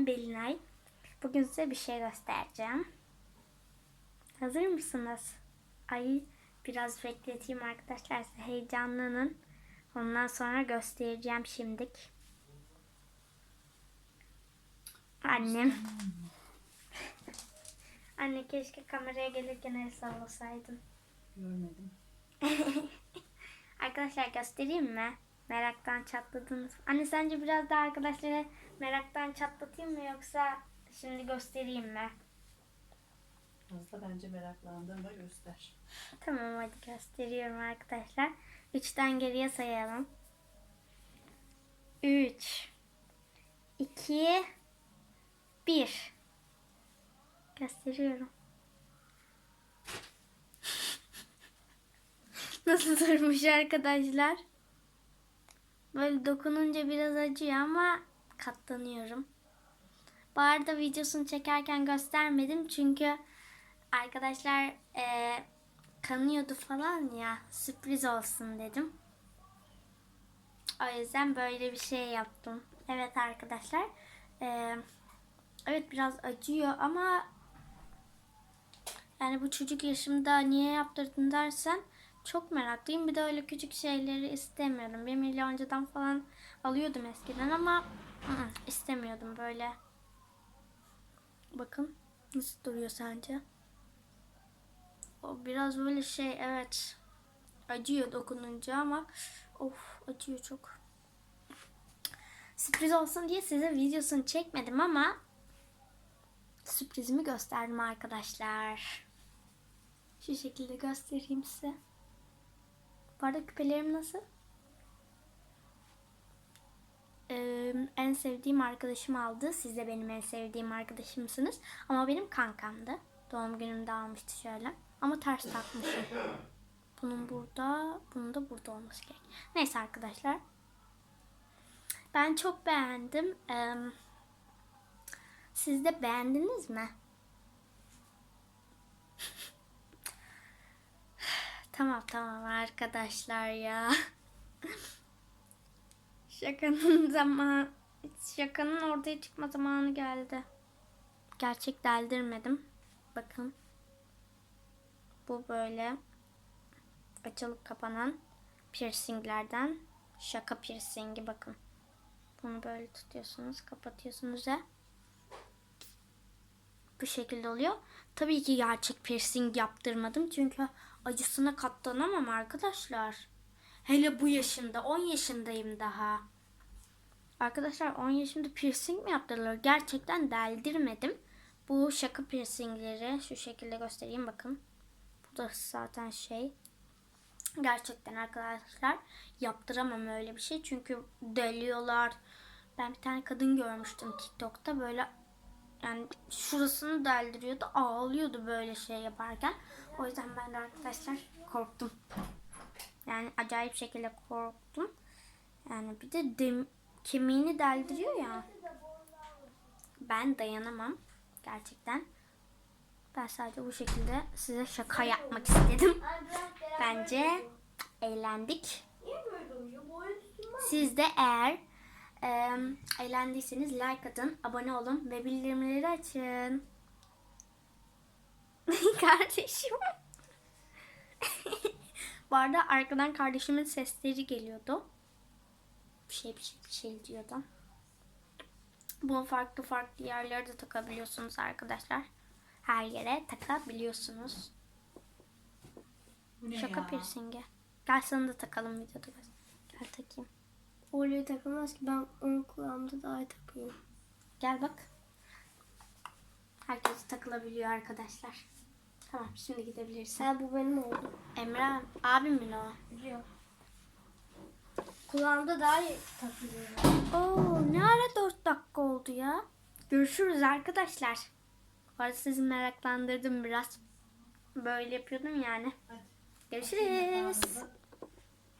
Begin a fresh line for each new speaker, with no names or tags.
Ben Belinay. Bugün size bir şey göstereceğim. Hazır mısınız? Ay biraz bekleteyim arkadaşlar. Size heyecanlanın. Ondan sonra göstereceğim şimdik. Annem. Anne keşke kameraya gelirken el sallasaydın.
Görmedim.
Arkadaşlar göstereyim mi? Meraktan çatladınız. Anne sence biraz daha arkadaşları meraktan çatlatayım mı yoksa şimdi göstereyim mi?
Fazla bence meraklandığında göster.
Tamam hadi gösteriyorum arkadaşlar. Üçten geriye sayalım. Üç. iki, Bir. Gösteriyorum. Nasıl durmuş arkadaşlar? Böyle dokununca biraz acıyor ama katlanıyorum. Bu arada videosunu çekerken göstermedim çünkü arkadaşlar eee, kanıyordu falan ya sürpriz olsun dedim. O yüzden böyle bir şey yaptım. Evet arkadaşlar. eee, evet biraz acıyor ama yani bu çocuk yaşımda niye yaptırdın dersen çok meraklıyım. Bir de öyle küçük şeyleri istemiyorum. Bir milyoncadan falan alıyordum eskiden ama ı-ı, istemiyordum böyle. Bakın nasıl duruyor sence? O biraz böyle şey evet acıyor dokununca ama of acıyor çok. Sürpriz olsun diye size videosunu çekmedim ama sürprizimi gösterdim arkadaşlar. Şu şekilde göstereyim size. Bu arada küpelerim nasıl? Ee, en sevdiğim arkadaşım aldı. Siz de benim en sevdiğim arkadaşımsınız. Ama benim kankamdı. Doğum günümde almıştı şöyle. Ama ters takmışım. Bunun burada, bunun da burada olması gerek. Neyse arkadaşlar. Ben çok beğendim. Ee, siz de beğendiniz mi? Tamam tamam arkadaşlar ya. Şakanın zaman şakanın ortaya çıkma zamanı geldi. Gerçek deldirmedim. Bakın. Bu böyle açılıp kapanan piercinglerden şaka piercingi bakın. Bunu böyle tutuyorsunuz, kapatıyorsunuz ve bu şekilde oluyor. Tabii ki gerçek piercing yaptırmadım çünkü acısına katlanamam arkadaşlar. Hele bu yaşımda 10 yaşındayım daha. Arkadaşlar 10 yaşımda piercing mi yaptırılır? Gerçekten deldirmedim. Bu şaka piercingleri şu şekilde göstereyim bakın. Bu da zaten şey. Gerçekten arkadaşlar yaptıramam öyle bir şey. Çünkü deliyorlar. Ben bir tane kadın görmüştüm TikTok'ta böyle yani şurasını deldiriyordu ağlıyordu böyle şey yaparken. O yüzden ben de arkadaşlar korktum. Yani acayip şekilde korktum. Yani bir de dem, kemiğini deldiriyor ya. Ben dayanamam gerçekten. Ben sadece bu şekilde size şaka yapmak istedim. Bence eğlendik. Siz de eğer e, eğlendiyseniz like atın, abone olun ve bildirimleri açın. Kardeşim. Bu arada arkadan kardeşimin sesleri geliyordu. Bir şey bir şey bir şey diyordu. Bunu farklı farklı yerlere de takabiliyorsunuz arkadaşlar. Her yere takabiliyorsunuz.
Bu ne
Şaka
ya?
piercingi. Gel sana da takalım videoda. Gel takayım.
Oraya takılmaz ki ben onu kulağımda daha iyi takıyorum.
Gel bak. Herkes takılabiliyor arkadaşlar. Tamam şimdi gidebilirsin.
Ha bu benim oldu.
Emre abimin o.
Biliyorum. Kulağımda daha iyi takılıyorum.
Oo ne ara 4 dakika oldu ya. Görüşürüz arkadaşlar. Bu arada sizi meraklandırdım biraz. Böyle yapıyordum yani. Görüşürüz.